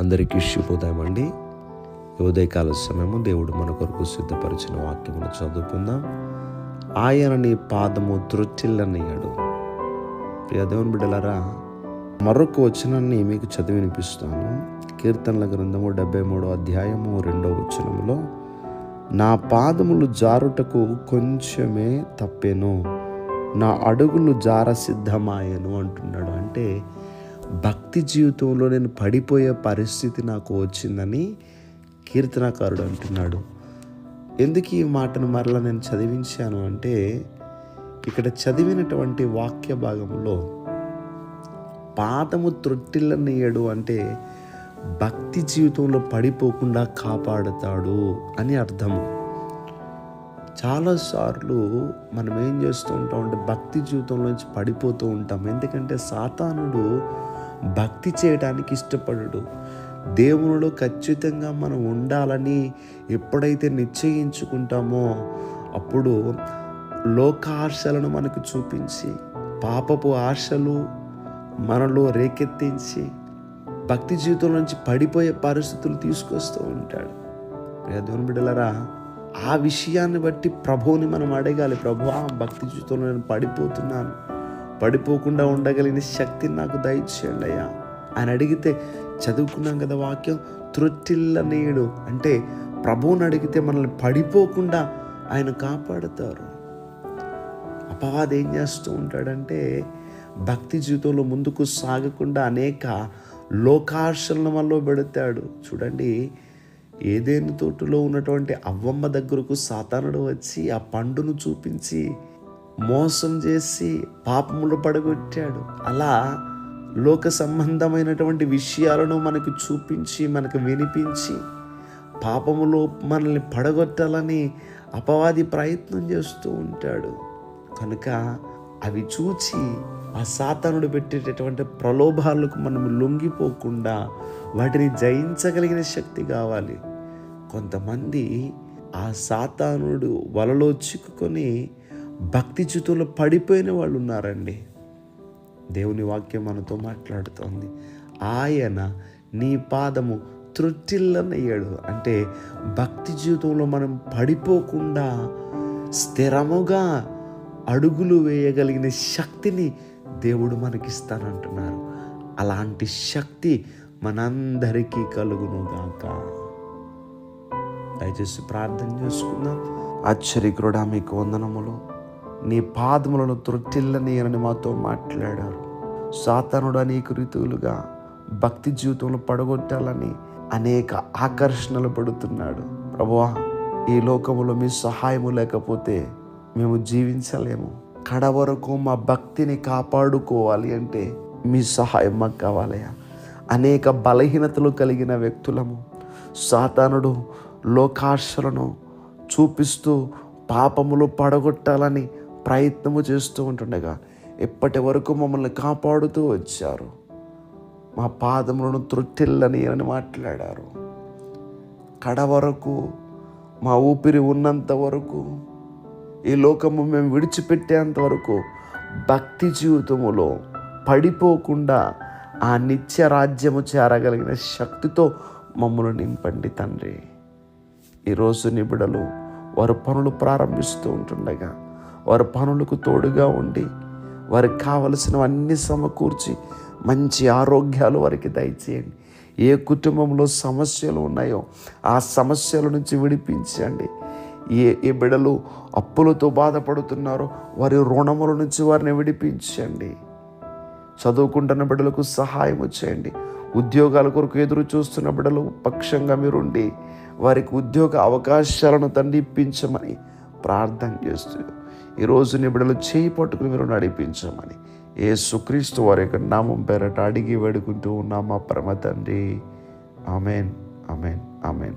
అందరికీ శుభోదయం అండి ఉదయకాల సమయము దేవుడు మన కొరకు సిద్ధపరిచిన వాక్యమును చదువుకుందాం. ఆయన నీ పాదము త్రొట్టిల్లనయ్యాడు ప్రియ దేవుని బిడ్డలారా మరొక వచనాన్ని మీకు చదివి వినిపిస్తాను. కీర్తనల గ్రంథము డెబ్బై మూడో అధ్యాయము రెండో వచనములో నా పాదములు జారుటకు కొంచెమే తప్పెను నా అడుగులు జార సిద్ధమాయను అంటున్నాడు. అంటే భక్తి జీవితంలో నేను పడిపోయే పరిస్థితి నాకు వచ్చిందని కీర్తనకారుడు అంటున్నాడు. ఎందుకు ఈ మాటను మరలా నేను చదివించాను అంటే ఇక్కడ చదివినటువంటి వాక్య భాగంలో పాదము త్రొట్టిల్లనీయడు అంటే భక్తి జీవితంలో పడిపోకుండా కాపాడుతాడు అని అర్థము చాలాసార్లు మనం ఏం చేస్తూ ఉంటాం అంటే భక్తి జీవితంలోంచి పడిపోతూ ఉంటాం. ఎందుకంటే సాతానుడు భక్తి చేయడానికి ఇష్టపడడు. దేవునిలో ఖచ్చితంగా మనం ఉండాలని ఎప్పుడైతే నిశ్చయించుకుంటామో అప్పుడు లోకాశలను మనకు చూపించి పాపపు ఆశలు మనలో రేకెత్తించి భక్తి జీవితం నుంచి పడిపోయే పరిస్థితులు తీసుకొస్తూ ఉంటాడు. దేవుని బిడ్డలరా ఆ విషయాన్ని బట్టి ప్రభువుని మనం అడగాలి. ప్రభు భక్తి జీవితంలో నేను పడిపోతున్నాను. పడిపోకుండా ఉండగలిగిన శక్తిని నాకు దయచేయండి అయ్యా. ఆయన అడిగితే చదువుకున్నాం కదా వాక్యం త్రొట్టిల్లనీయుడు అంటే ప్రభువుని అడిగితే మనల్ని పడిపోకుండా ఆయన కాపాడుతారు. అపవాది ఏం చేస్తూ ఉంటాడంటే భక్తి జీవితంలో ముందుకు సాగకుండా అనేక లోకార్షలను మనలో పెడతాడు. చూడండి ఏదేని తోటలో ఉన్నటువంటి అవ్వమ్మ దగ్గరకు సాతానుడు వచ్చి ఆ పండును చూపించి మోసం చేసి పాపములు పడగొట్టాడు. అలా లోక సంబంధమైనటువంటి విషయాలను మనకు చూపించి మనకు వినిపించి పాపములో మనల్ని పడగొట్టాలని అపవాది ప్రయత్నం చేస్తూ ఉంటాడు. కనుక అవి చూచి ఆ సాతానుడు పెట్టేటటువంటి ప్రలోభాలకు మనం లొంగిపోకుండా వాటిని జయించగలిగిన శక్తి కావాలి. కొంతమంది ఆ సాతానుడు వలలో చిక్కుకొని భక్తి చ్యుతులు పడిపోయిన వాళ్ళు ఉన్నారండి. దేవుని వాక్యం మనతో మాట్లాడుతోంది. ఆయన నీ పాదము త్రొట్టిల్లనయ్యాడు. అంటే భక్తి జీవితంలో మనం పడిపోకుండా స్థిరముగా అడుగులు వేయగలిగిన శక్తిని దేవుడు మనకిస్తానంటున్నారు. అలాంటి శక్తి మనందరికీ కలుగునుగాక. దయచేసి ప్రార్థన చేసుకుందాం. ఆశ్చర్యకుడా మీకు వందనములు. నీ పాదములను త్రొట్టిల్లనీయనని మాతో మాట్లాడారు. సాతనుడు అనేక రీతులుగా భక్తి జీవితంలో పడగొట్టాలని అనేక ఆకర్షణలు పడుతున్నాడు. ప్రభువా ఈ లోకములో మీ సహాయము లేకపోతే మేము జీవించలేము. కడ వరకు మా భక్తిని కాపాడుకోవాలి అంటే మీ సహాయం మాకు కావాలయ్యా. అనేక బలహీనతలు కలిగిన వ్యక్తులము సాతానుడు లోకాశలను చూపిస్తూ పాపములు పడగొట్టాలని ప్రయత్నము చేస్తూ ఉంటుండగా ఎప్పటి వరకు మమ్మల్ని కాపాడుతూ వచ్చారు? మా పాదములను త్రొట్టిల్లని అని మాట్లాడారు. కడ వరకు మా ఊపిరి ఉన్నంత వరకు ఈ లోకము మేము విడిచిపెట్టేంత వరకు భక్తి జీవితములో పడిపోకుండా ఆ నిత్య రాజ్యము చేరగలిగిన శక్తితో మమ్మల్ని నింపండి తండ్రి. ఈరోజు నిబిడలు వారు పనులు ప్రారంభిస్తూ ఉంటుండగా వారి పనులకు తోడుగా ఉండి వారికి కావలసినవన్నీ సమకూర్చి మంచి ఆరోగ్యాలు వారికి దయచేయండి. ఏ కుటుంబంలో సమస్యలు ఉన్నాయో ఆ సమస్యల నుంచి విడిపించండి. ఏ ఏ బిడలు అప్పులతో బాధపడుతున్నారో వారి రుణముల నుంచి వారిని విడిపించండి. చదువుకుంటున్న బిడ్డలకు సహాయం చేయండి. ఉద్యోగాల కొరకు ఎదురు చూస్తున్న బిడ్డలు పక్షంగా మీరుండి వారికి ఉద్యోగ అవకాశాలను తండ్రిప్పించమని ప్రార్థన చేస్తున్నారు ఈరోజు నీ బిడ్డలు చేయి పట్టుకుని మీరు నడిపించమని. ఏ సుక్రీస్తు వారి యొక్క నామం పేరట అడిగి వేడుకుంటూ ఉన్నామా పరమ తండ్రి. Amen amen amen.